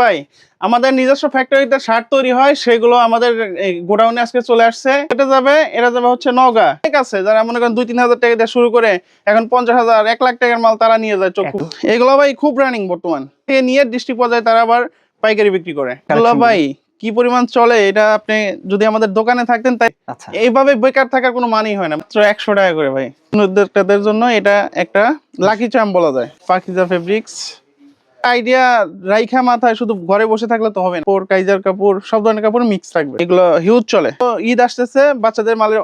ভাই আমাদের নিজস্ব ফ্যাক্টরিতে শার্ট তৈরি হয় সেগুলো আমাদের গোডাউনে আজকে চলে আসছে। এটা যাবে এটা যাবে হচ্ছে নগা ঠিক আছে যারা মনে করেন দুই তিন হাজার টাকা দিয়ে শুরু করে এখন পঞ্চাশ হাজার এক লাখ টাকার মাল তারা নিয়ে যায় চক্ষু। এগুলো ভাই খুব রানিং বর্তমান। নিয়ে ডিস্ট্রিক্ট পর্যায়ে তারা আবার পাইকারি বিক্রি করে। এগুলো ভাই কি পরিমাণ চলে এটা আপনি যদি আমাদের দোকানে থাকতেন তাই আচ্ছা। এইভাবে বেকার থাকার কোনো মানেই হয় না। মাত্র একশো টাকা করে ভাই। উদ্যোক্তাদের জন্য এটা একটা লাকি চাম বলা যায়। পাখিজা ফেব্রিক্স আইডিয়া রাইখা মাথায় শুধু ঘরে বসে থাকলে তো হবে না। কাইজার কাপড় সব ধরনের কাপড় মিক্স থাকবে এগুলো হিউজ চলে। তো ঈদ আসতেছে বাচ্চাদের মালের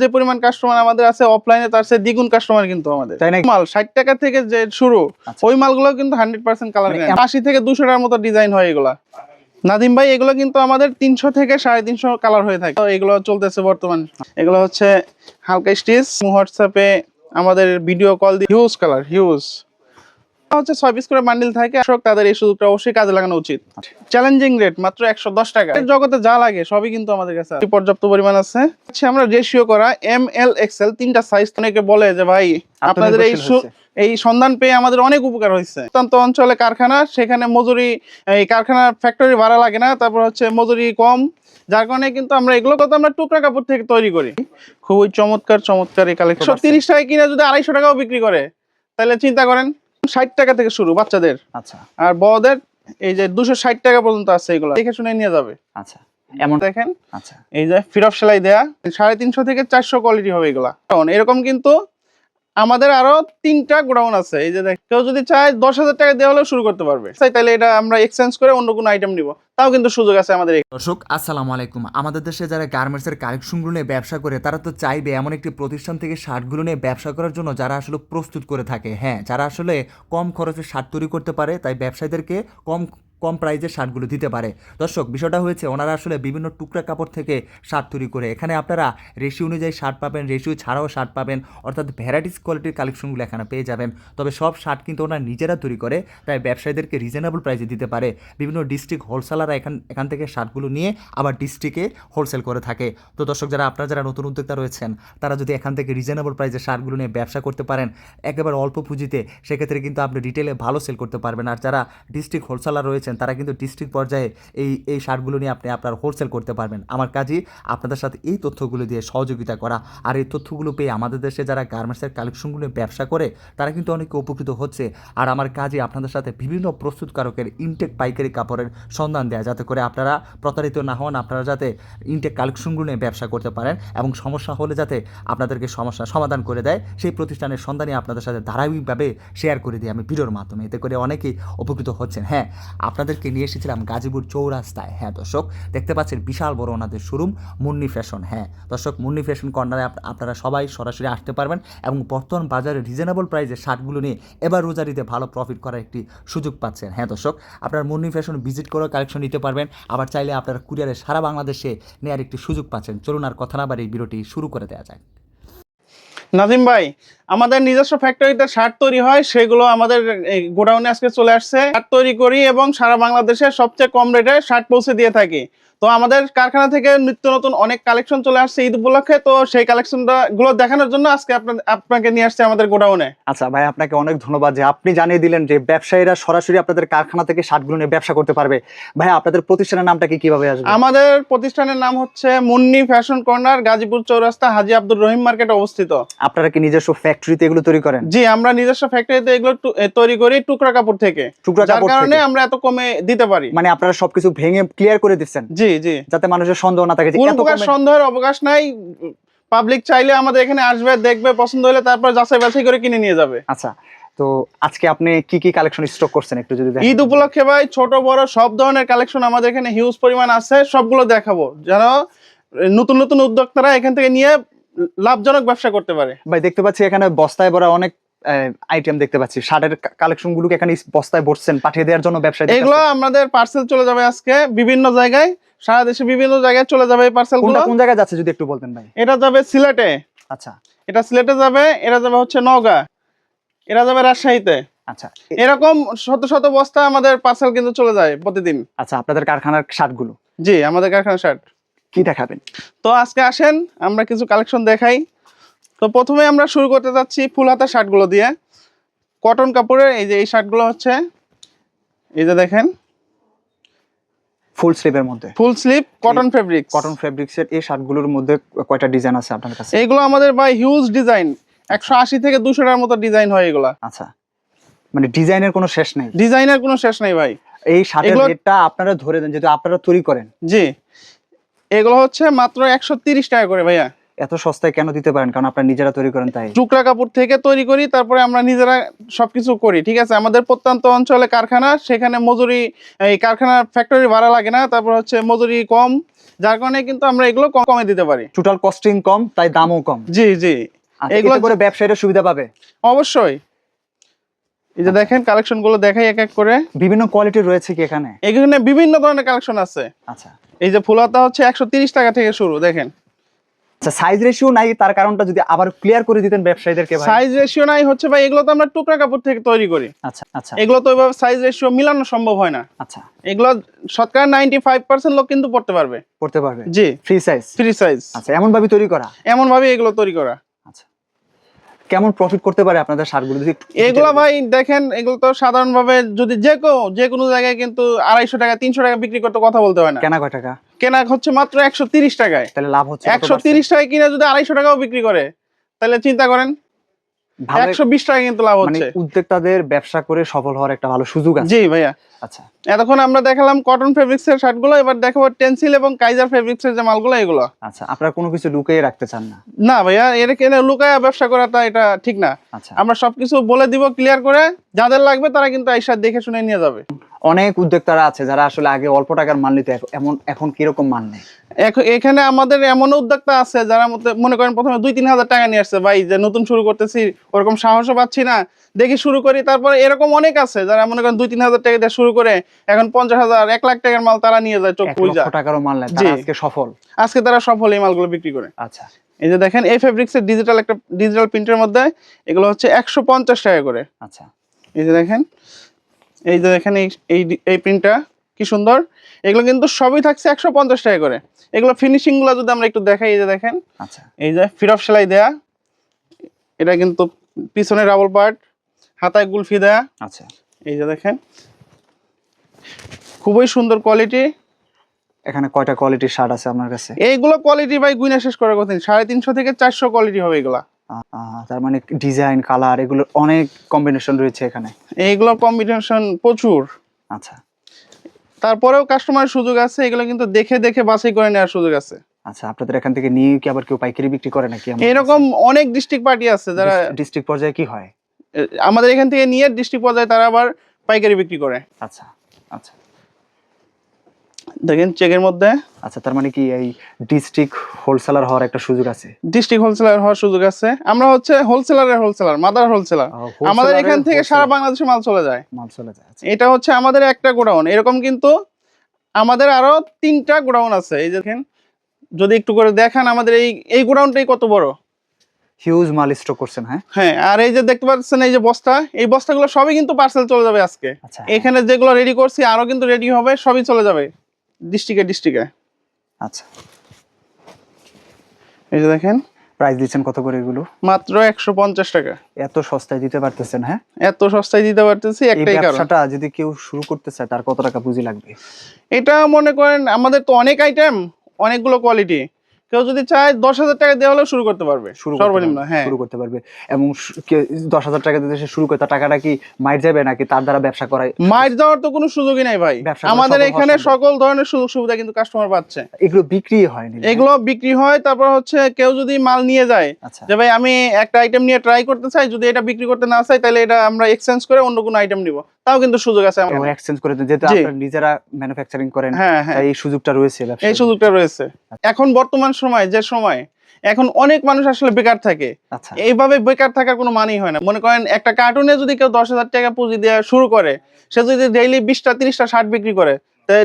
যে পরিমাণ কাস্টমার আমাদের আছে অফলাইনে তার চেয়ে দ্বিগুণ কাস্টমার কিন্তু আমাদের। তাই নাকি? মাল ষাট টাকা থেকে যে শুরু আচ্ছা। ওই মালগুলো কিন্তু হান্ড্রেড পার্সেন্ট কালার আশি থেকে দুশো টাকার মতো ডিজাইন হয় এগুলা। নাদিম ভাই এগুলো কিন্তু আমাদের তিনশো থেকে সাড়ে তিনশো কালার হয়ে থাকে। তো এগুলো চলতেছে বর্তমান। এগুলো হচ্ছে হালকা স্টিচ হোয়াটসঅ্যাপে আমাদের ভিডিও কল দিয়ে হিউজ কালার হিউজ হচ্ছে ছয় পিস করে বান্ডিল থাকে। তাদের এই সুযোগটা অবশ্যই কাজে লাগানো উচিত। চ্যালেঞ্জিং রেট মাত্র একশো দশ টাকা। জগতে যা লাগে সবই কিন্তু আমাদের কাছে পর্যাপ্ত পরিমাণ আছে। হচ্ছে আমরা রেশিও করা এম এল এক্সেল তিনটা সাইজ অনেকে বলে যে ভাই আপনাদের এই। এই সন্ধান পেয়ে আমাদের অনেক উপকার হয়েছে। অত্যন্ত অঞ্চলে কারখানা সেখানে মজুরি এই কারখানার ফ্যাক্টরি ভাড়া লাগে না। তারপর হচ্ছে মজুরি কম। যার কারণে কিন্তু আমরা এগুলো কত আমরা টুকরা কাপড় থেকে তৈরি করি। খুবই চমৎকার চমৎকার এই কালেকশন তিরিশ টাকা কিনে যদি আড়াইশো টাকাও বিক্রি করে তাহলে চিন্তা করেন ষাট টাকা থেকে শুরু বাচ্চাদের। আচ্ছা। আর বড়দের এই যে দুশো ষাট টাকা পর্যন্ত আছে এগুলো। দেখে শুনে নিয়ে যাবে। আচ্ছা। এমন দেখেন। আচ্ছা। এই যে ফিরফ সেলাই দেয়া সাড়ে তিনশো থেকে চারশো কোয়ালিটি হবে এগুলা। এরকম কিন্তু আমাদের আরও তিনটা গোডাউন আছে। এই যে দেখ, কেউ যদি চায় দশ হাজার টাকা দেওয়া হলেও শুরু করতে পারবে। তাহলে এটা আমরা এক্সচেঞ্জ করে অন্য কোনো আইটেম নিব। তাও কিন্তু সুযোগ আছে আমাদের দর্শক, আসসালামু আলাইকুম। আমাদের দেশে যারা গার্মেন্টস গার্মেন্টসের কালেকশনগুলো নিয়ে ব্যবসা করে, তারা তো চাইবে এমন একটি প্রতিষ্ঠান থেকে শার্টগুলো নিয়ে ব্যবসা করার জন্য যারা আসলে প্রস্তুত করে থাকে। হ্যাঁ যারা আসলে কম খরচে শার্ট তৈরি করতে পারে, তাই ব্যবসায়ীদেরকে কম কম প্রাইজের শার্টগুলো দিতে পারে। দর্শক, বিষয়টা হয়েছে ওনারা আসলে বিভিন্ন টুকরা কাপড় থেকে শার্ট তৈরি করে। এখানে আপনারা রেশি অনুযায়ী শার্ট পাবেন রেশিও ছাড়াও শার্ট পাবেন, অর্থাৎ ভ্যারাইটিস কোয়ালিটির কালেকশনগুলো এখানে পেয়ে যাবেন। তবে সব শার্ট কিন্তু ওনারা নিজেরা তৈরি করে, তাই ব্যবসায়ীদেরকে রিজনেবল প্রাইসে দিতে পারে। বিভিন্ন ডিস্ট্রিক্ট হোলসেলাররা এখান এখান থেকে শার্টগুলো নিয়ে আবার ডিস্ট্রিক্টে হোলসেল করে থাকে। তো দর্শক, যারা আপনারা যারা নতুন উদ্যোক্তা রয়েছেন, তারা যদি এখান থেকে রিজনেবল প্রাইসে শার্টগুলো নিয়ে ব্যবসা করতে পারেন, একেবারে অল্প পুঁজিতে, সেক্ষেত্রে কিন্তু আপনি রিটেলে ভালো সেল করতে পারবেন। আর যারা ডিস্ট্রিক্ট হোলসেলার রয়েছেন তারা কিন্তু ডিস্ট্রিক্ট পর্যায়ে এই এই শার্টগুলো নিয়ে আপনি আপনার হোলসেল করতে পারবেন। আমার কাজই আপনাদের সাথে এই তথ্যগুলো দিয়ে সহযোগিতা করা। আর এই তথ্যগুলো পেয়ে আমাদের দেশে যারা গার্মেন্টসের কালেকশনগুলো ব্যবসা করে, তারা কিন্তু অনেকে উপকৃত হচ্ছে। আর আমার কাজে আপনাদের সাথে বিভিন্ন প্রস্তুতকারকের ইনটেক পাইকারি কাপড়ের সন্ধান দেয়, যাতে করে আপনারা প্রতারিত না হন, আপনারা যাতে ইনটেক কালেকশনগুলো নিয়ে ব্যবসা করতে পারেন এবং সমস্যা হলে যাতে আপনাদেরকে সমস্যা সমাধান করে দেয়, সেই প্রতিষ্ঠানের সন্ধানই আপনাদের সাথে ধারাবাহিকভাবে শেয়ার করে দিই আমি ভিডিওর মাধ্যমে। এতে করে অনেকেই উপকৃত হচ্ছেন। হ্যাঁ আপনাদেরকে নিয়ে এসেছিলাম গাজীপুর চৌরাস্তায়। হ্যাঁ দর্শক, দেখতে পাচ্ছেন বিশাল বড় ওনাদের শোরুম, মুন্নি ফ্যাশন। হ্যাঁ দর্শক, মুন্নি ফ্যাশন কর্নারে আপনারা সবাই সরাসরি আসতে পারবেন এবং বর্তমান বাজারে রিজনেবল প্রাইসে শার্টগুলো নিয়ে এবার রোজারিতে ভালো প্রফিট করার একটি সুযোগ পাচ্ছেন। হ্যাঁ দর্শক, আপনার মুন্নি ফ্যাশন ভিজিট করে কালেকশন নিতে পারবেন। আবার চাইলে আপনারা কুরিয়ারে সারা বাংলাদেশে নেওয়ার একটি সুযোগ পাচ্ছেন। চলুন আর কথা না বাড়ি ভিডিওটি শুরু করে দেওয়া যায় নাজিম ভাই, আমাদের নিজস্ব ফ্যাক্টরিতে শার্ট তৈরি হয়, সেগুলো আমাদের গোডাউনে আজকে চলে আসছে। শার্ট তৈরি করি এবং সারা বাংলাদেশে সবচেয়ে কম রেটে শার্ট পৌঁছে দিয়ে থাকি। তো আমাদের কারখানা থেকে নিত্য নতুন অনেক কালেকশন চলে আসছে ঈদ উপলক্ষে। তো সেই কালেকশনটা গুলো দেখানোর জন্য আজকে আপনাকে নিয়ে আসছে আমাদের গোডাউনে। আচ্ছা ভাই আপনাকে অনেক ধন্যবাদ যে আপনি জানিয়ে দিলেন যে ব্যবসায়ীরা সরাসরি আপনাদের কারখানা থেকে শার্টগুলো নিয়ে ব্যবসা করতে পারবে। ভাই আপনাদের প্রতিষ্ঠানের নামটা কি কীভাবে আসবে? আমাদের প্রতিষ্ঠানের নাম হচ্ছে Munni fashion corner Gazipur Chowrasta Haji Abdur Rahim market অবস্থিত। আপনারা কি নিজস্ব ফ্যাক্টরিতে এগুলো তৈরি করেন? জি আমরা নিজস্ব ফ্যাক্টরিতে এগুলো তৈরি করি টুকরা কাপড় থেকে। টুকরা কাপড় কারণে? আমরা এত কমে দিতে পারি। মানে আপনারা সবকিছু ভেঙে ক্লিয়ার করে দিচ্ছেন। জি। জি যাতে মানুষের সন্দেহ না থাকে যে এত প্রকার সন্দেহের অবকাশ নাই। পাবলিক চাইলে আমাদের এখানে আসবে দেখবে পছন্দ হলে তারপর যাচাই বাছাই করে কিনে নিয়ে যাবে। আচ্ছা তো আজকে আপনি কি কি কালেকশন স্টক করছেন একটু যদি ঈদ উপলক্ষে ভাই ছোট বড় সব ধরনের কালেকশন আমাদের এখানে হিউজ পরিমাণ আছে সবগুলো দেখাবো। যেন নতুন নতুন উদ্যোক্তারা এখান থেকে নিয়ে লাভজনক ব্যবসা করতে পারে। ভাই দেখতে পাচ্ছি এখানে বস্তায় ভরা অনেক আইটেম দেখতে পাচ্ছি। শার্টের কালেকশন গুলোকে এখানে বস্তায় ভরছেন পাঠিয়ে দেওয়ার জন্য ব্যবসায়ী এগুলো আমাদের পার্সেল চলে যাবে আজকে বিভিন্ন জায়গায়। সারা দেশে বিভিন্ন জায়গায় চলে যাবে এই পার্সেলগুলো। কোনটা কোন জায়গায় যাচ্ছে যদি একটু বলতেন ভাই? এটা যাবে সিলেটে। আচ্ছা। এটা সিলেটে যাবে এটা যাবে হচ্ছে নওগাঁ। এরা যাবে রাজশাহীতে। আচ্ছা। এরকম শত শত বস্তা আমাদের পার্সেল কিন্তু চলে যায় প্রতিদিন। আচ্ছা আপনাদের কারখানার শার্টগুলো? জি আমাদের কারখানার শার্ট। কি দেখাবেন? তো আজকে আসেন আমরা কিছু কালেকশন দেখাই। তো প্রথমে আমরা শুরু করতে যাচ্ছি ফুল হাতা শার্টগুলো দিয়ে। কটন কাপড়ের এই যে এই শার্টগুলো হচ্ছে এই যে দেখেন। ফুল স্লিভের মধ্যে। Full sleeve cotton fabric cotton ফেব্রিক্সের এই শার্টগুলোর মধ্যে কয়টা ডিজাইন আছে আপনার কাছে? এগুলো আমাদের ভাই হিউজ ডিজাইন একশো আশি থেকে দুশোটার মতো ডিজাইন হয় এগুলা। আচ্ছা। মানে ডিজাইনের কোনো শেষ নেই? ডিজাইনের কোনো শেষ নেই ভাই। এই শার্টের রেটটা আপনারা ধরে দেন যেহেতু আপনারা তৈরি করেন। জি। এগুলো হচ্ছে মাত্র একশো তিরিশ টাকা করে ভাইয়া। এত সস্তায় কেন দিতে পারেন? কারণ আপনারা নিজেরা তৈরি করেন তাই। টুকরা কাপড় থেকে তৈরি করি তারপরে আমরা নিজেরা সবকিছু করি ঠিক আছে? আমাদের প্রত্যন্ত অঞ্চলে কারখানা সেখানে মজুরি এই কারখানার ফ্যাক্টরি ভাড়া লাগে না তারপর হচ্ছে মজুরি কম যার কারণে কিন্তু আমরা এগুলো কম কমে দিতে পারি। টোটাল কস্টিং কম তাই দামও কম। জি জি। আচ্ছা, এগুলো করে ব্যবসায়ীরা সুবিধা পাবে? অবশ্যই। এই যে দেখেন কালেকশনগুলো দেখাই এক এক করে। বিভিন্ন কোয়ালিটি রয়েছে কি এখানে? এখানে বিভিন্ন ধরনের কালেকশন আছে। আচ্ছা। এই যে ফুলাতা হচ্ছে একশো তিরিশ টাকা থেকে শুরু দেখেন। আচ্ছা সাইজ রেশিও নাই তার কারণটা যদি আবার ক্লিয়ার করে দিতেন ব্যবসায়ীদেরকে ভাই। সাইজ রেশিও নাই হচ্ছে ভাই এগুলো তো আমরা টুকরা কাপড় থেকে তৈরি করি। আচ্ছা আচ্ছা। এগুলো তো ওইভাবে সাইজ রেশিও মিলানো সম্ভব হয় না। আচ্ছা। এগুলো শতকরা নাইনটি ফাইভ পার্সেন্ট লোক কিন্তু পড়তে পারবে। করতে পারবে? জি। ফ্রি সাইজ ফ্রি সাইজ আচ্ছা এমন ভাবে তৈরি করা? এমন ভাবে এগুলো তৈরি করা। আচ্ছা। কেমন প্রফিট করতে পারে আপনাদের শার্টগুলো যদি এগুলো ভাই দেখেন এগুলো তো সাধারণ ভাবে যদি যে কেউ যে কোনো জায়গায় কিন্তু আড়াইশো টাকা তিনশো টাকা বিক্রি করতে কথা বলতে হয় না। কেনা কয় টাকা? কেনা হচ্ছে মাত্র একশো তিরিশ টাকায়। তাহলে লাভ হচ্ছে একশো তিরিশ টাকায় কিনে যদি আড়াইশো টাকাও বিক্রি করে তাহলে চিন্তা করেন একশো বিশ টাকা কিন্তু লাভ মানে হচ্ছে। উদ্যোক্তাদের ব্যবসা করে সফল হওয়ার একটা ভালো সুযোগ আছে। জি ভাইয়া। আচ্ছা। এতক্ষণ আমরা দেখালাম কটন ফেব্রিক্স এর শার্টগুলো এবার দেখাবো টেন্সিল এবং কাইজার ফেব্রিক্স এর যে মালগুলো এগুলো। আচ্ছা আপনারা কোনো কিছু লুকিয়ে রাখতে চান না? না ভাইয়া এটা কেন লুকায় ব্যবসা করাটা এটা ঠিক না। আচ্ছা। আমরা সবকিছু বলে দিব ক্লিয়ার করে যাদের লাগবে তারা কিন্তু আইসা দেখে শুনে নিয়ে যাবে। অনেক উদ্যোক্তারা আছে যারা আসলে আগে অল্প টাকার মাল নিতে এমন এখন কীরকম মাল নেই? এখ- এখানে আমাদের এমন উদ্যোক্তা আছে যারা মতে- মনে করেন প্রথমে দুই তিন হাজার টাকা নিয়ে আসছে ভাই যে নতুন শুরু করতেছি ওরকম সাহসও পাচ্ছি না দেখি শুরু করি। তারপরে এরকম অনেক আছে যারা মনে করেন দুই তিন হাজার টাকা দিয়ে শুরু করে এখন পঞ্চাশ হাজার এক লাখ টাকার মাল তারা নিয়ে যায় চোখ লক্ষ টাকারও মাল নেয় আজকে সফল। আজকে তারা সফল এই মালগুলো বিক্রি করে। আচ্ছা। এই যে দেখেন এই ফেব্রিক্স এর ডিজিটাল একটা ডিজিটাল প্রিন্টের মধ্যে এগুলো হচ্ছে একশো পঞ্চাশ টাকা করে। আচ্ছা। এই যে দেখেন এই যে দেখেন এই এই এই প্রিন্টটা কি সুন্দর। এগুলো কিন্তু সবই থাকছে একশো পঞ্চাশ টাকা করে। এগুলো ফিনিশিংগুলো যদি আমরা একটু দেখাই এই যে দেখেন। আচ্ছা। এই যে ফিরফ সেলাই দেয়া এটা কিন্তু পিছনে ডাবল পার্ট হাতায় গুলফি দেয়া। আচ্ছা। এই যে দেখেন খুবই সুন্দর কোয়ালিটি এখানে কয়টা কোয়ালিটির শার্ট আছে আপনার কাছে? এইগুলো কোয়ালিটি ভাই গুইনা শেষ করার কথা। সাড়ে তিনশো থেকে চারশো কোয়ালিটি হবে এগুলা। তার মানে ডিজাইন কালার এগুলোর অনেক কম্বিনেশন রয়েছে এখানে। এইগুলোর কম্বিনেশন প্রচুর। আচ্ছা। তারপরেও কাস্টমারের সুযোগ আছে এগুলো কিন্তু দেখে দেখে বাছাই করে নেওয়ার সুযোগ আছে। আচ্ছা আপনাদের এখান থেকে নিয়ে কি আবার কেউ পাইকারি বিক্রি করে নাকি এরকম অনেক ডিস্ট্রিক্ট পার্টি আছে যারা ডিস্ট্রিক্ট পর্যায়ে কি হয়? আমাদের এখান থেকে নিয়ে ডিস্ট্রিক্ট পর্যায়ে তারা আবার পাইকারি বিক্রি করে। আচ্ছা। আচ্ছা। দেখেন চেকের মধ্যে। আচ্ছা তার মানে কি এই ডিস্ট্রিক্ট হোলসেলার হওয়ার একটা সুযোগ আছে? ডিস্ট্রিক্ট হোলসেলার হওয়ার সুযোগ আছে। আমরা হচ্ছে হোলসেলারের হোলসেলার মাদার হোলসেলার আমাদের এখান থেকে সারা বাংলাদেশে মাল চলে যায়। মাল চলে যায় আচ্ছা। এটা হচ্ছে আমাদের একটা গোডাউন। এরকম কিন্তু আমাদের আরও তিনটা গোডাউন আছে। এই দেখেন যদি একটু করে দেখান আমাদের এই এই গোডাউনটাই কত বড়? হিউজ মাল স্টক করছেন হ্যাঁ? হ্যাঁ আর এই যে দেখতে পাচ্ছেন এই যে বস্তা এই বস্তাগুলো সবই কিন্তু পার্সেল চলে যাবে আজকে। আচ্ছা। এখানে যেগুলো রেডি করছি আরও কিন্তু রেডি হবে সবই চলে যাবে ডিস্ট্রিক্টে ডিস্ট্রিক্টে আচ্ছা। এই যে দেখেন। প্রাইস দিচ্ছেন কত করে এগুলো? মাত্র একশো পঞ্চাশ টাকা। এত সস্তায় দিতে পারতেছেন হ্যাঁ? এত সস্তায় দিতে পারতেছি একটাই কারণ। ব্যবসাটা যদি কেউ শুরু করতে চায় তার কত টাকা পুঁজি লাগবে? এটা মনে করেন আমাদের তো অনেক আইটেম অনেকগুলো কোয়ালিটি কেউ যদি চায় দশ হাজার টাকা দেওয়া হলেও শুরু করতে পারবে। শুরু সর্বনিম্ন হ্যাঁ। শুরু করতে পারবে। এবং দশ হাজার টাকা দিতে সে শুরু করে টাকাটা কি মাইর যাবে নাকি তার দ্বারা ব্যবসা করায়? মাইর যাওয়ার তো কোনো সুযোগই নাই ভাই। আমাদের এখানে সকল ধরনের সুযোগ সুবিধা কিন্তু কাস্টমার পাচ্ছে। এগুলো বিক্রি হয়নি। এগুলো বিক্রি হয় তারপর হচ্ছে কেউ যদি মাল নিয়ে যায় আচ্ছা। যে ভাই আমি একটা আইটেম নিয়ে ট্রাই করতে চাই যদি এটা বিক্রি করতে না চাই তাহলে এটা আমরা এক্সচেঞ্জ করে অন্য কোনো আইটেম নিব। তাও কিন্তু সুযোগ আছে আমরা এক্সচেঞ্জ করে যেহেতু আপনারা নিজেরা ম্যানুফ্যাকচারিং করেন হ্যাঁ হ্যাঁ। তাই এই সুযোগটা রয়েছে এই সুযোগটা রয়েছে। এখন বর্তমান সময় যে সময় এখন অনেক মানুষ আসলে বেকার থাকে। আচ্ছা। এইভাবে বেকার থাকার কোনো মানেই হয় না। মনে করেন একটা কার্টুনে যদি কেউ দশ হাজার টাকা পুঁজি দেওয়া শুরু করে সে যদি ডেইলি বিশটা তিরিশটা শার্ট বিক্রি করে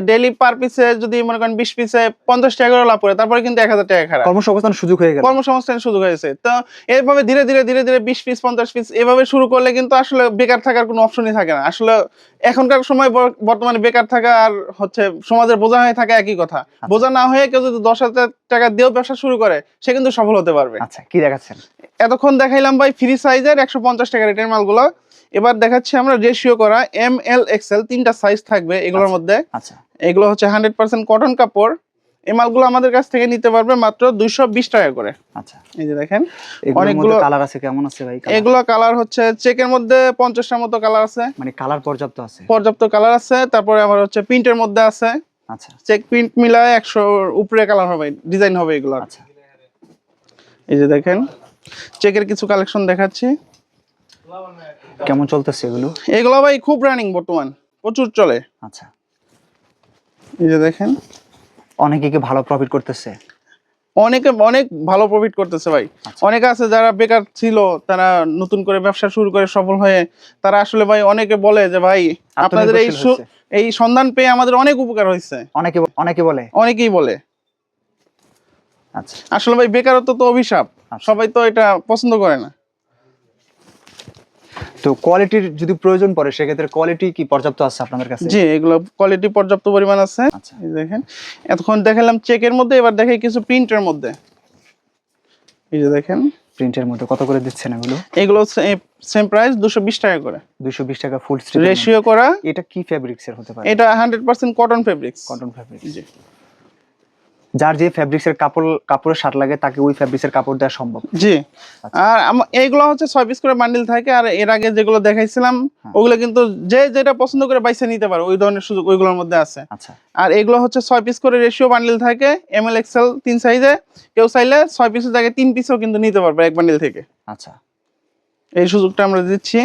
ডেইলি পার পিসে যদি মনে করেন বিশ পিসে পঞ্চাশ টাকা করে লাভ করে তারপরে কিন্তু এক হাজার টাকা খারাপ। কর্মসংস্থান সুযোগ হয়ে গেল। কর্মসংস্থানের সুযোগ হয়েছে। তো এইভাবে ধীরে ধীরে ধীরে ধীরে বিশ পিস পঞ্চাশ পিস এভাবে শুরু করলে কিন্তু আসলে বেকার থাকার কোনো অপশনই থাকে না। আসলে এখনকার সময় বর্তমানে বেকার থাকা আর হচ্ছে সমাজের বোঝা হয়ে থাকা একই কথা। বোঝা না হয়ে কেউ যদি দশ হাজার টাকা দিয়েও ব্যবসা শুরু করে সে কিন্তু সফল হতে পারবে। আচ্ছা কি দেখাচ্ছেন? এতক্ষণ দেখাইলাম ভাই ফ্রি সাইজের একশো পঞ্চাশ টাকা রেটের মালগুলো। এবার দেখাচ্ছি আমরা রেশিও করা এম এল এক্সেল তিনটা সাইজ থাকবে এগুলোর আচ্ছা। মধ্যে। আচ্ছা। এগুলো হচ্ছে হান্ড্রেড পার্সেন্ট কটন কাপড়। এই মালগুলো আমাদের কাছ থেকে নিতে পারবে মাত্র দুইশো বিশ টাকা করে। আচ্ছা। এই যে দেখেন অনেকগুলো- কালার আছে কেমন আছে ভাই? এগুলো কালার হচ্ছে চেকের মধ্যে পঞ্চাশটার মতো কালার আছে। মানে কালার পর্যাপ্ত আছে? পর্যাপ্ত কালার আছে তারপরে আবার হচ্ছে প্রিন্টের মধ্যে আছে। আচ্ছা। চেক প্রিন্ট মিলায় একশো উপরে কালার হবে ডিজাইন হবে এগুলো। আচ্ছা। এই যে দেখেন চেকের কিছু কালেকশন দেখাচ্ছি। কেমন চলতেছে এগুলো? এগুলো ভাই খুব রানিং বর্তমান প্রচুর চলে। আচ্ছা। এই যে দেখেন। অনেকে কি ভালো প্রফিট করতেছে? অনেকে অনেক ভালো প্রফিট করতেছে ভাই। আচ্ছা। অনেকে আছে যারা বেকার ছিল তারা নতুন করে ব্যবসা শুরু করে সফল হয়ে তারা আসলে ভাই অনেকে বলে যে ভাই আপনাদের এই। এই সন্ধান পেয়ে আমাদের অনেক উপকার হয়েছে। অনেকে অনেকে বলে? অনেকেই বলে। আচ্ছা। আসলে ভাই বেকারত্ব তো অভিশাপ। আচ্ছা। সবাই তো এটা পছন্দ করে না। তো কোয়ালিটির যদি প্রয়োজন পড়ে সেক্ষেত্রে কোয়ালিটি কি পর্যাপ্ত আছে আপনাদের কাছে? জি এগুলো কোয়ালিটি পর্যাপ্ত পরিমাণ আছে। আচ্ছা। এই দেখেন। এতক্ষণ দেখালাম চেকের মধ্যে এবার দেখাই কিছু প্রিন্টের মধ্যে। এই যে দেখেন। প্রিন্টের মধ্যে কত করে দিচ্ছেন এগুলো? এগুলো সেম প্রাইস দুশো বিশ টাকা করে। দুইশো বিশ টাকা ফুল স্ট্রিপ রেশিও করা। এটা কি ফেব্রিক্স এর হতে পারে? এটা hundred percent cotton fabrics cotton fabrics জি। যার যে ফেব্রিক্স এর কাপড় কাপড়ের শার্ট লাগে তাকে ওই ফেব্রিক্স এর কাপড় দেওয়া সম্ভব। জি। আর এইগুলো হচ্ছে ছয় পিস করে বান্ডিল থাকে আর এর আগে যেগুলো দেখাইছিলাম ওগুলো কিন্তু যে যেটা পছন্দ করে বাইসে নিতে পারে ওই ধরনের সুযোগ ওইগুলোর মধ্যে আছে। আচ্ছা। আর এগুলো হচ্ছে ছয় পিস করে রেশিও বান্ডিল থাকে এম এল এক্সেল তিন সাইজে কেউ চাইলে ছয় পিসের জায়গায় তিন পিসও কিন্তু নিতে পারবে এক বান্ডিল থেকে। আচ্ছা। এই সুযোগটা আমরা দিচ্ছি।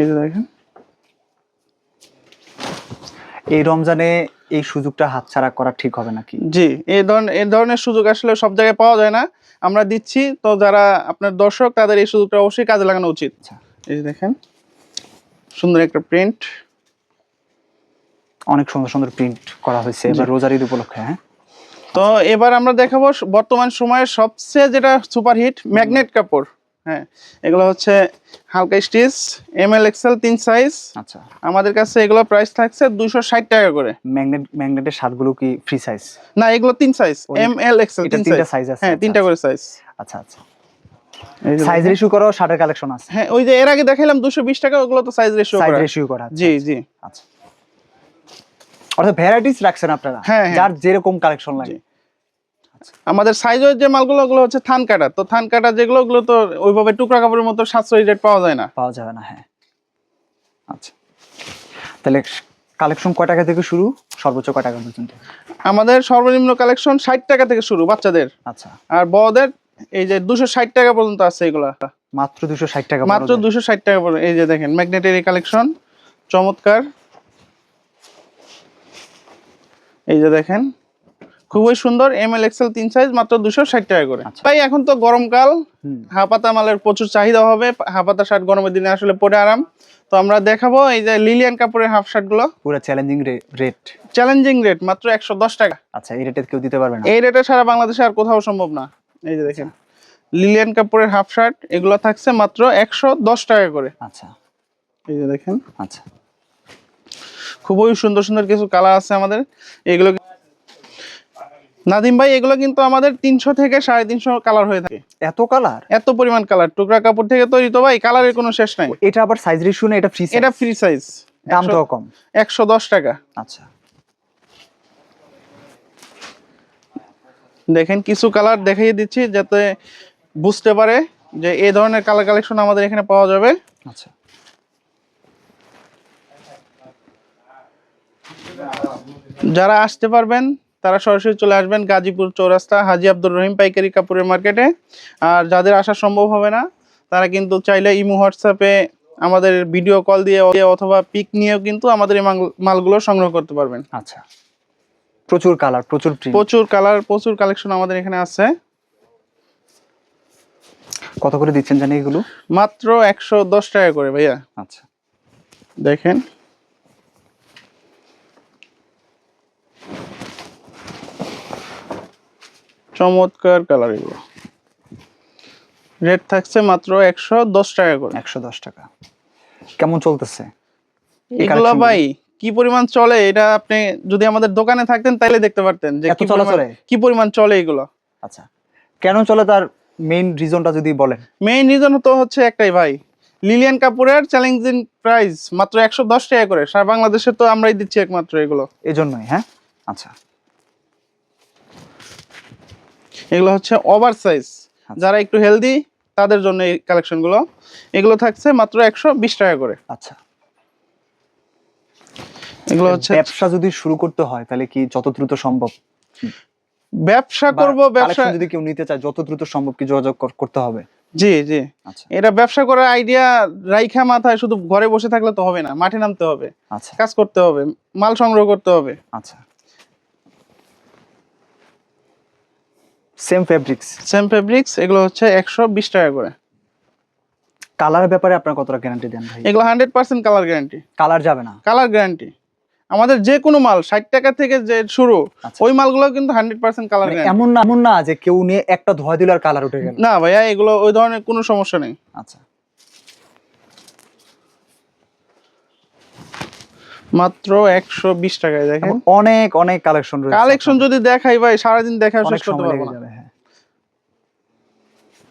এই যে দেখেন। এই রমজানে এই সুযোগটা হাতছাড়া করা ঠিক হবে নাকি? জি এই ধরনের এই ধরনের সুযোগ আসলে সব জায়গায় পাওয়া যায় না। আমরা দিচ্ছি তো যারা আপনার দর্শক তাদের এই সুযোগটা অবশ্যই কাজে লাগানো উচিত। আচ্ছা। এই যে দেখেন সুন্দর একটা প্রিন্ট অনেক সুন্দর সুন্দর প্রিন্ট করা হয়েছে এবার রোজার ঈদ উপলক্ষে হ্যাঁ? তো এবার আমরা দেখাবো বর্তমান সময়ের সবচেয়ে যেটা সুপারহিট ম্যাগনেট কাপড় হ্যাঁ এগুলো হচ্ছে হালকা স্টিচ এম এল এক্সেল তিন সাইজ। আচ্ছা। আমাদের কাছে এগুলো প্রাইস থাকছে দুইশো ষাট টাকা করে। ম্যাগনেট ম্যাগনেটের শার্টগুলো কি ফ্রি সাইজ না এগুলো তিন সাইজ এম এল এক্সেল তিনটা সাইজ আছে, হ্যাঁ আচ্ছা, তিনটা করে সাইজ আচ্ছা আচ্ছা। সাইজ রেশিও করা শার্টের কালেকশন আছে। হ্যাঁ ওই যে এর আগে দেখাইলাম দুশো বিশ টাকা ওগুলো তো সাইজ রেশিও সাইজ রেশিও করা জি জি। আচ্ছা। অর্থাৎ ভ্যারাইটিস রাখছেন আপনারা হ্যাঁ, হ্যাঁ। যার যেরকম কালেকশন লাগে। আমাদের সাইজ যে মালগুলো ওগুলো হচ্ছে থান কাটা। তো থান কাটা যেগুলো ওগুলো তো ওইভাবে টুকরা কাপড়ের মতো সাতশো রেট পাওয়া যায় না। পাওয়া যাবে না হ্যাঁ। আচ্ছা। তাহলে কালেকশন কয় টাকা থেকে শুরু? সর্বোচ্চ কয় টাকা পর্যন্ত? আমাদের সর্বনিম্ন কালেকশন ষাট টাকা থেকে শুরু বাচ্চাদের। আচ্ছা। আর বড়দের এই যে দুশো ষাট টাকা পর্যন্ত আছে এগুলা। মাত্র দুশো ষাট টাকা মাত্র দুশো ষাট টাকা পর্যন্ত এই যে দেখেন ম্যাগনেটের এই কালেকশন চমৎকার। এই যে দেখেন খুবই সুন্দর এম এল এক্সেল তিন সাইজ মাত্র দুশো ষাট টাকা করে। আচ্ছা। ভাই এখন তো গরমকাল। হাপাতা মালের প্রচুর চাহিদা হবে। হাপাতা শার্ট গরমের দিনে আসলে পরে আরাম। তো আমরা দেখাবো এই যে লিলিয়ান কাপড়ের হাফ শার্টগুলো। পুরো চ্যালেঞ্জিং রেট চ্যালেঞ্জিং রেট মাত্র একশো দশ টাকা। আচ্ছা এই রেটে কেউ দিতে পারবে না। এই রেটে সারা বাংলাদেশে আর কোথাও সম্ভব না। এই যে দেখেন লিলিয়ান কাপড়ের হাফ শার্ট এগুলো থাকছে মাত্র একশো দশ টাকা করে। আচ্ছা। এই যে দেখেন। আচ্ছা। খুবই সুন্দর সুন্দর কিছু কালার আছে আমাদের। এগুলো নাদিম ভাই এগুলো কিন্তু আমাদের তিনশো থেকে সাড়ে তিনশো কালার হয়ে থাকে। এত কালার এত পরিমাণ কালার টুকরা কাপড় থেকে তৈরি তো ভাই কালারের কোনো শেষ নাই। এটা আবার সাইজ রেশিও না এটা ফ্রি এটা ফ্রি সাইজ দামটাও কম। একশো দশ টাকা। আচ্ছা। দেখেন কিছু কালার দেখিয়ে দিচ্ছি যাতে বুঝতে পারে যে এই ধরনের কালার কালেকশন আমাদের এখানে পাওয়া যাবে। আচ্ছা। যারা আসতে পারবেন তারা সরাসরি চলে আসবেন গাজীপুর চৌরাস্তা হাজি আব্দুর রহিম পাইকারি কাপড়ের মার্কেটে। আর যাদের আসা সম্ভব হবে না তারা কিন্তু চাইলে ইমো হোয়াটসঅ্যাপে আমাদের ভিডিও কল দিয়ে অথবা পিক নিয়েও কিন্তু আমাদের এই মাল- মালগুলো সংগ্রহ করতে পারবেন। আচ্ছা। প্রচুর কালার প্রচুর প্রচুর কালার প্রচুর কালেকশন আমাদের এখানে আছে। কত করে দিচ্ছেন জানি এগুলো? মাত্র একশো দশ টাকা করে ভাইয়া। আচ্ছা। দেখেন। চমৎকার কালার এগুলো রেট থাকছে মাত্র একশো দশ টাকা করে। একশো দশ টাকা। কেমন চলতেছে? এগুলো ভাই কি পরিমাণ চলে এটা আপনি যদি আমাদের দোকানে থাকতেন তাইলে দেখতে পারতেন যে কি পরিমাণ- চলে? কি পরিমাণ চলে এগুলো। আচ্ছা। কেন চলে তার মেইন রিজনটা যদি বলেন? মেইন রিজন তো হচ্ছে একটাই ভাই লিলিয়ান কাপুরের চ্যালেঞ্জিং প্রাইস মাত্র একশো দশ টাকা করে। সারা বাংলাদেশে তো আমরাই দিচ্ছি একমাত্র এগুলো। এই জন্যই হ্যাঁ? আচ্ছা। এগুলো হচ্ছে ওভার সাইজ যারা একটু হেলদি তাদের জন্য এই কালেকশনগুলো এগুলো থাকছে মাত্র একশো বিশ টাকা করে। আচ্ছা। এগুলো হচ্ছে ব্যবসা যদি শুরু করতে হয় তাহলে কি যত দ্রুত সম্ভব? ব্যবসা করব ব্যবসা যদি কেউ নিতে চায় যত দ্রুত সম্ভব কি যোগাযোগ করতে হবে? জি জি। আচ্ছা। এটা ব্যবসা করার আইডিয়া রাইখা মাথায় শুধু ঘরে বসে থাকলে তো হবে না মাঠে নামতে হবে। আচ্ছা। কাজ করতে হবে মাল সংগ্রহ করতে হবে। আচ্ছা। সেম ফেব্রিক্স সেম ফেব্রিক্স এগুলো হচ্ছে একশো বিশ টাকা করে। কালারের ব্যাপারে আপনার কতটা গ্যারান্টি দেন ভাই? এগুলো hundred percent colour guarantee colour যাবে না। কালার গ্যারান্টি আমাদের যে কোনো মাল ষাট টাকা থেকে যে শুরু আচ্ছা। ওই মালগুলো কিন্তু হান্ড্রেড পার্সেন্ট কালার মানে এমন না এমন না যে কেউ নিয়ে একটা ধোয়া দিল আর কালার উঠে গেল। না ভাইয়া এগুলো ওই ধরনের কোনো সমস্যা নেই। আচ্ছা। মাত্র একশো বিশ টাকায় দেখেন। অনেক অনেক কালেকশন কালেকশন যদি দেখাই ভাই সারাদিন দেখা শেষ করতে পারব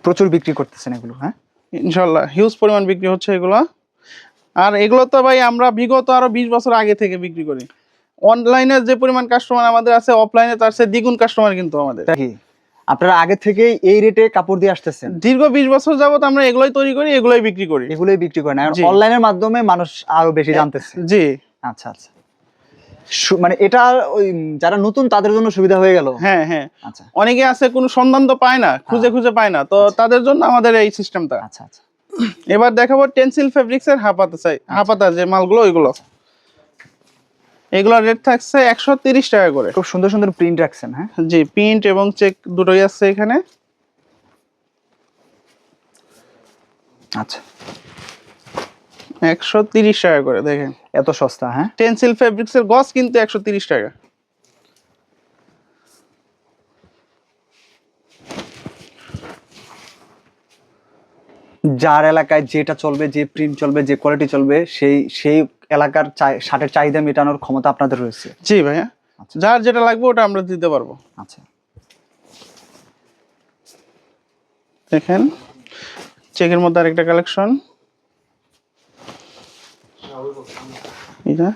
প্রচুর বিক্রি করতেছেন এগুলো হ্যাঁ? ইনশাল্লাহ হিউজ পরিমাণ বিক্রি হচ্ছে এগুলো। আর এগুলো তো ভাই আমরা বিগত আরও বিশ বছর আগে থেকে বিক্রি করি। অনলাইনে যে পরিমাণ কাস্টমার আমাদের আছে অফলাইনে তার চেয়ে দ্বিগুণ কাস্টমার কিন্তু আমাদের। আপনারা আগে থেকেই এই রেটে কাপড় দিয়ে আসতেছেন? দীর্ঘ বিশ বছর যাবত আমরা এগুলোই তৈরি করি এগুলোই বিক্রি করি। এগুলোই বিক্রি করি না অনলাইনের মাধ্যমে মানুষ আরও বেশি জানতেছে। জি। আচ্ছা আচ্ছা। মানে এটা ওই যারা নতুন তাদের জন্য সুবিধা হয়ে গেল? হ্যাঁ হ্যাঁ। আচ্ছা। অনেকে আছে কোনো সন্ধান তো পায় না খুঁজে খুঁজে পায় না। তো তাদের জন্য আমাদের এই সিস্টেমটা আচ্ছা আচ্ছা। এবার দেখাবো টেন্সিল ফেব্রিক্স এর হাফাতা চাই হাফাতা যে মালগুলো ওইগুলো। এগুলোর রেট থাকছে একশো তিরিশ টাকা করে। খুব সুন্দর সুন্দর প্রিন্ট রাখছেন হ্যাঁ? জি প্রিন্ট এবং চেক দুটোই আছে এখানে। আচ্ছা। একশো তিরিশ টাকা করে দেখেন। এত সস্তা হ্যাঁ? টেন্সিল ফেব্রিক্স এর গজ কিন্তু একশো তিরিশ টাকা। যার এলাকায় যেটা চলবে যে প্রিন্ট চলবে যে কোয়ালিটি চলবে সেই সেই এলাকার শার্টের চাহিদা মেটানোর ক্ষমতা আপনাদের রয়েছে। জি ভাইয়া। যার যেটা লাগবে ওটা আমরা দিতে পারব। আচ্ছা। দেখেন চেকের মধ্যে আরেকটা কালেকশন এটা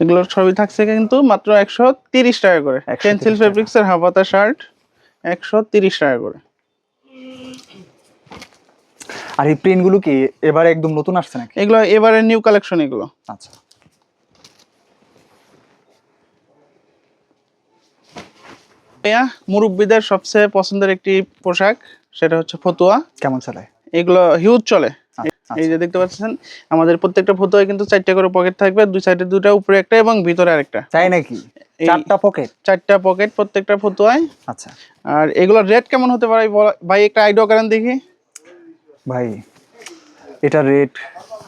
এগুলোর ছবি থাকছে কিন্তু মাত্র একশো তিরিশ টাকা করে। 130 পেন্সিল টাকা। ফেব্রিক্স এর হাফাতা শার্ট একশো তিরিশ টাকা করে। আর এই প্রিন্টগুলো কি এবারে একদম নতুন আসছে নাকি? এগুলো এবারে নিউ কালেকশন এগুলো। আচ্ছা। ভাইয়া মুরব্বীদের সবচেয়ে পছন্দের একটি পোশাক সেটা হচ্ছে ফতুয়া। কেমন চলে? এগুলো হিউজ চলে। এই যে দেখতে পাচ্ছেন আমাদের প্রত্যেকটা ফতুয়ায় কিন্তু চারটা করে পকেট থাকবে। দুই সাইডে দুটা উপরে একটা এবং ভিতরে আরেকটা। তাই নাকি? চারটা পকেট চারটা পকেট প্রত্যেকটা ফতুয়ায়। আচ্ছা। আর এগুলোর রেট কেমন হতে পারে? ভাই একটা আইডিয়া করেন দেখি। ভাই এটা রেট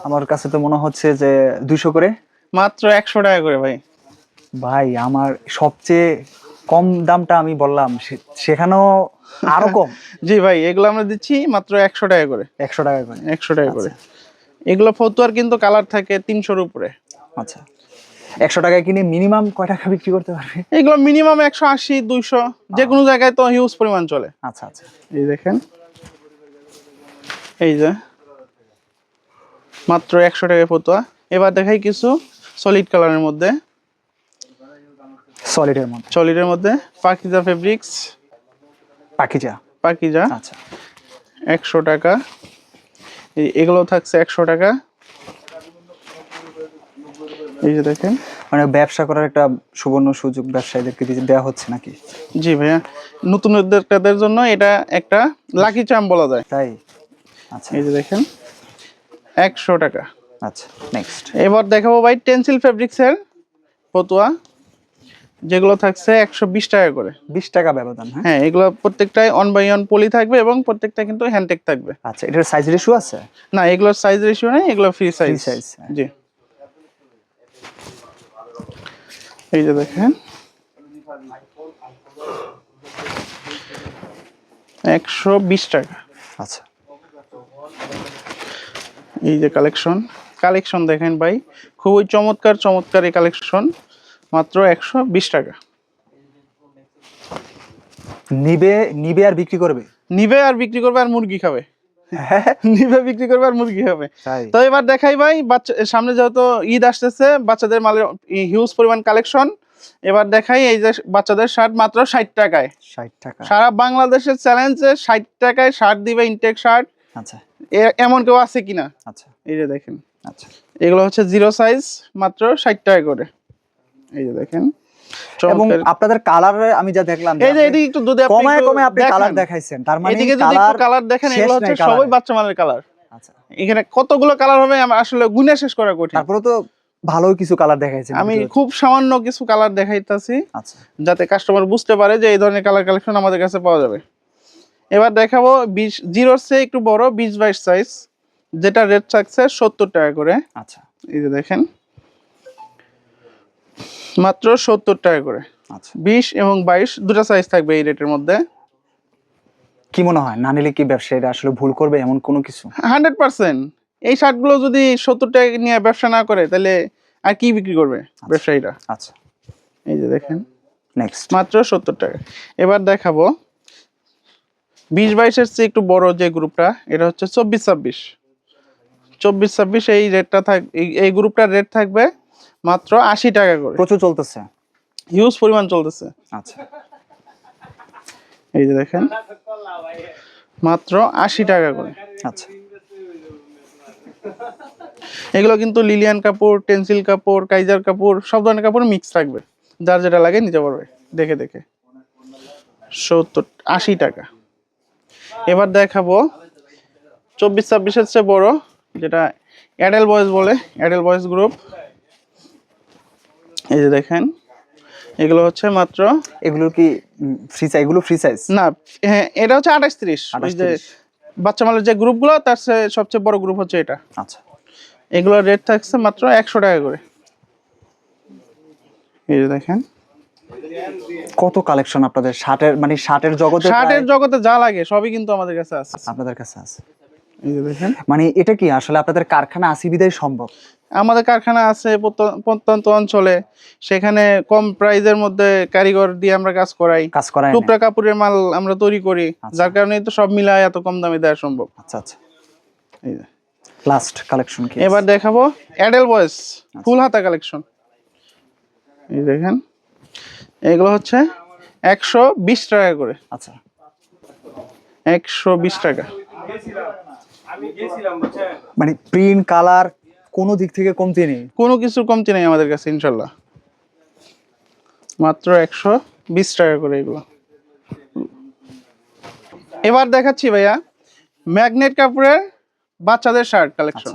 আমার কাছে তো মনে হচ্ছে যে দুশো করে। মাত্র একশো টাকা করে ভাই। ভাই আমার সবচেয়ে কম দামটা আমি বললাম সেখানেও আরও কম? জি ভাই এগুলো আমরা দিচ্ছি মাত্র একশো টাকা করে। একশো টাকা করে। একশো টাকা করে। এগুলো ফতুয়ার কিন্তু কালার থাকে তিনশোর উপরে। আচ্ছা। একশো টাকায় কিনে মিনিমাম কয় টাকা বিক্রি করতে পারবে? এগুলো মিনিমাম একশো আশি দুইশো যে কোনো জায়গায় তো হিউজ পরিমাণ চলে। আচ্ছা আচ্ছা। এই দেখেন। এই যে। মাত্র একশো টাকায় ফতুয়া। এবার দেখাই কিছু সলিড কালারের মধ্যে। সলিডের মধ্যে। সলিডের মধ্যে। পাকিজা ফেব্রিক্স পাখিজা পাকিজা আচ্ছা। একশো টাকা। এই এগুলো থাকছে একশো টাকা। এই যে দেখেন। মানে ব্যবসা করার একটা সুবর্ণ সুযোগ ব্যবসায়ীদেরকে দেওয়া হচ্ছে নাকি? জি ভাইয়া। নতুন উদ্যোক্তাদের জন্য এটা একটা লাকি চাম বলা যায়। তাই? আচ্ছা। এই যে দেখেন। একশো টাকা। আচ্ছা নেক্সট এবার দেখাবো ভাই টেন্সিল ফেব্রিক্সের ফতুয়া। যেগুলো থাকছে একশো বিশ টাকা করে। বিশ টাকা ব্যবধান হ্যাঁ? হ্যাঁ এগুলো প্রত্যেকটাই অন বাই অন পলি থাকবে এবং প্রত্যেকটা কিন্তু হ্যান্ডটেক থাকবে। আচ্ছা এটার সাইজ রেশিও আছে? না এগুলোর সাইজ রেশিও নেই এগুলো ফ্রি সাইজ হ্যাঁ। জি। এই যে দেখেন। একশো বিশ টাকা। আচ্ছা। এই যে কালেকশন কালেকশন দেখেন ভাই খুবই চমৎকার চমৎকার এই কালেকশন মাত্র একশো বিশ টাকা। নিবে নিবে আর বিক্রি করবে? নিবে আর বিক্রি করবে আর মুরগি খাবে। নিবে বিক্রি করবে আর মুরগি তাই। তো এবার দেখাই ভাই বাচ্চা সামনে যেহেতু ঈদ আসতেছে বাচ্চাদের মালের হিউজ পরিমাণ কালেকশন এবার দেখাই এই যে বাচ্চাদের শার্ট মাত্র ষাট টাকায়। ষাট টাকা। সারা বাংলাদেশের চ্যালেঞ্জে ষাট টাকায় শার্ট দিবে ইনটেক শার্ট আচ্ছা। এমন কেউ আছে কিনা? আচ্ছা। এই যে দেখেন। আচ্ছা। এগুলো হচ্ছে জিরো সাইজ মাত্র ষাট টাকা করে। এই যে দেখেন। এবং আপনাদের কালার আমি যা দেখলাম এই যে এদিকে একটু যদি আপনি কমায় কমে আপনি কালার দেখাইছেন তার মানে এদিকে যদি একটু কালার দেখেন এগুলো হচ্ছে সবই বাচ্চা মালের কালার আচ্ছা। এখানে কতগুলো কালার হবে আমার আসলে গুনে শেষ করা কঠিন। তারপরে তো ভালো কিছু কালার দেখাইছেন আমি খুব সামান্য কিছু কালার দেখাইতাছি আচ্ছা। যাতে কাস্টমার বুঝতে পারে যে এই ধরনের কালার কালেকশন আমাদের কাছে পাওয়া যাবে। এবার দেখাবো বিশ জিরোর চেয়ে একটু বড় বিশ বাইশ সাইজ যেটা রেট থাকছে সত্তর টাকা করে। আচ্ছা। এই যে দেখেন। মাত্র সত্তর টাকা করে। আচ্ছা। বিশ এবং বাইশ দুটো সাইজ থাকবে এই রেটের মধ্যে। কি মনে হয়? না নিলে কি ব্যবসায়ীরা আসলে ভুল করবে এমন কোনো কিছু? Hundred percent. এই শার্টগুলো যদি সত্তর টাকা নিয়ে ব্যবসা না করে তাহলে আর কি বিক্রি করবে ব্যবসায়ীরা? আচ্ছা। এই যে দেখেন। নেক্সট মাত্র সত্তর টাকা। এবার দেখাবো। বিশ বাইশের চেয়ে একটু বড় যে গ্রুপটা এটা হচ্ছে চব্বিশ ছাব্বিশ। চব্বিশ ছাব্বিশ এই রেটটা থাক এই- এই গ্রুপটার রেট থাকবে মাত্র আশি টাকা করে। প্রচুর চলতেছে। হিউজ পরিমাণ চলতেছে। আচ্ছা। এই যে দেখেন মাত্র আশি টাকা করে। আচ্ছা। এগুলো কিন্তু লিলিয়ান কাপড় টেন্সিল কাপড় কাইজার কাপড় সব ধরনের কাপড় মিক্স থাকবে। যার যেটা লাগে নিতে পারবে দেখে দেখে। সত্তর আশি টাকা। এবার দেখাবো চব্বিশ ছাব্বিশের চেয়ে বড় যেটা অ্যাডেল বয়েজ বলে অ্যাডেল বয়েজ গ্রুপ এই যে দেখেন এগুলো হচ্ছে মাত্র এগুলো কি ফ্রি সাইজ এগুলো ফ্রি সাইজ না হ্যাঁ এটা হচ্ছে আঠাশ তিরিশ। যে বাচ্চা মালের যে গ্রুপগুলো তার সবচেয়ে বড় গ্রুপ হচ্ছে এটা। আচ্ছা। এগুলোর রেট থাকছে মাত্র একশো টাকা করে। এই যে দেখেন। কত কালেকশন আপনাদের? শার্টের মানে শার্টের জগতে শার্টের জগতে যা লাগে সবই কিন্তু আমাদের কাছে আছে। আপনাদের কাছে আছে। মানে এটা কি? আসলে আপনাদের কারখানা আসি বিদায় সম্ভব? আমাদের কারখানা আছে প্রত্য- প্রত্যন্ত অঞ্চলে। সেখানে কম প্রাইজের মধ্যে কারিগর দিয়ে আমরা কাজ করাই। কাজ করাই টুকরা কাপড়ের মাল আমরা তৈরি করি। আচ্ছা। যার কারণে তো সব মিলায় এত কম দামে দেওয়া সম্ভব। আচ্ছা আচ্ছা। এই লাস্ট কালেকশন কি এবার দেখাবো অ্যাডেল বয়েস ফুল হাতা কালেকশন এই দেখেন। এগুলো হচ্ছে একশো বিশ টাকা করে। আচ্ছা। একশো বিশ টাকা। মানে প্রিন্ট কালার কোনো দিক থেকে কমতি নেই? কোনো কিছু কমতি নেই আমাদের কাছে ইনশাল্লাহ। মাত্র একশো বিশ টাকা করে এগুলো। এবার দেখাচ্ছি ভাইয়া ম্যাগনেট কাপড়ের বাচ্চাদের শার্ট কালেকশন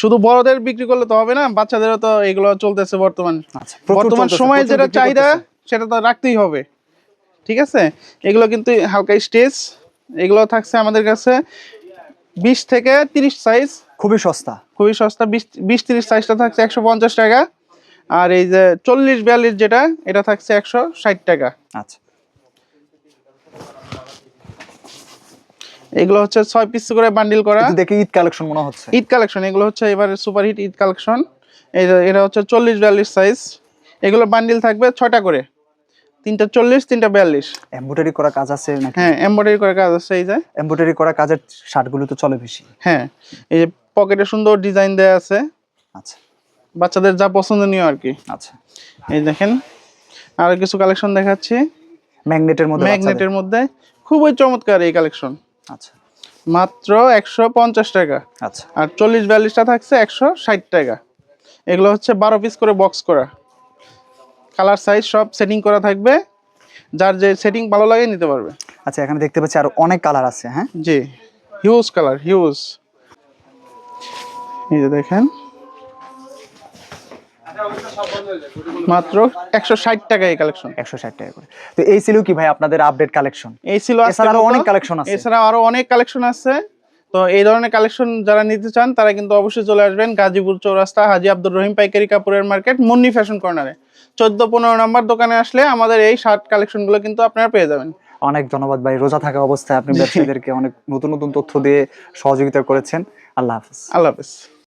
শুধু বড়দের বিক্রি করলে তো হবে না বাচ্চাদেরও তো এগুলো চলতেছে বর্তমান। আচ্ছা বর্তমান সময়ে যেটা চাহিদা সেটা তো রাখতেই হবে। ঠিক আছে? এগুলো কিন্তু হালকা স্টেজ। এগুলো থাকছে আমাদের কাছে বিশ থেকে তিরিশ সাইজ খুবই সস্তা। খুবই সস্তা বিশ বিশ তিরিশ সাইজটা থাকছে একশো পঞ্চাশ টাকা। আর এই যে চল্লিশ বিয়াল্লিশ যেটা এটা থাকছে একশো ষাট টাকা। আচ্ছা। এগুলো হচ্ছে ছয় পিস করে বান্ডিল করা। দেখে ঈদ কালেকশন মনে হচ্ছে। ঈদ কালেকশন এগুলো হচ্ছে এবারে সুপার হিট ঈদ কালেকশন এই যে এটা হচ্ছে চল্লিশ বিয়াল্লিশ সাইজ এগুলো বান্ডিল থাকবে ছয়টা করে। তিনটা চল্লিশ তিনটা বিয়াল্লিশ। এমব্রয়ডারি করা কাজ আছে নাকি? হ্যাঁ এমব্রয়ডারি করে কাজ আছে এই যে। এমব্রয়ডারি করা কাজের শার্টগুলো তো চলে বেশি। হ্যাঁ এই যে পকেটে সুন্দর ডিজাইন দেওয়া আছে। আচ্ছা। বাচ্চাদের যা পছন্দনীয় আর কি। আচ্ছা। এই দেখেন আরও কিছু কালেকশন দেখাচ্ছি। ম্যাগনেটের মধ্যে ম্যাগনেটের মধ্যে খুবই চমৎকার এই কালেকশন আচ্ছা। মাত্র একশো পঞ্চাশ টাকা। আচ্ছা। আর চল্লিশ বিয়াল্লিশটা থাকছে একশো ষাট টাকা। এগুলো হচ্ছে বারো পিস করে বক্স করা। কালার সাইজ সব সেটিং করা থাকবে। যার যে সেটিং ভালো লাগে নিতে পারবে। আচ্ছা এখানে দেখতে পাচ্ছি আর অনেক কালার আছে হ্যাঁ? জি হিউজ কালার হিউজ। এই যে দেখেন। মাত্র একশো ষাট টাকা এই কালেকশন একশো ষাট টাকা করে। তো এই ছিল কি ভাই আপনাদের আপডেট কালেকশন এই ছিল এছাড়া আরও অনেক কালেকশন আছে। এছাড়া আরও অনেক কালেকশন আছে। তো এই ধরনের কালেকশন যারা নিতে চান তারা কিন্তু অবশ্যই চলে আসবেন গাজীপুর চৌরাস্তা হাজি আব্দুর রহিম পাইকারি কাপড়ের মার্কেট মুন্নি ফ্যাশন কর্নারে। চোদ্দ পনেরো নম্বর দোকানে আসলে আমাদের এই শার্ট কালেকশনগুলো কিন্তু আপনারা পেয়ে যাবেন। অনেক ধন্যবাদ ভাই রোজা থাকা অবস্থায় আপনি ব্যবসায়ীদেরকে অনেক নতুন নতুন তথ্য দিয়ে সহযোগিতা করেছেন। আল্লাহ হাফিজ। আল্লাহ হাফেজ।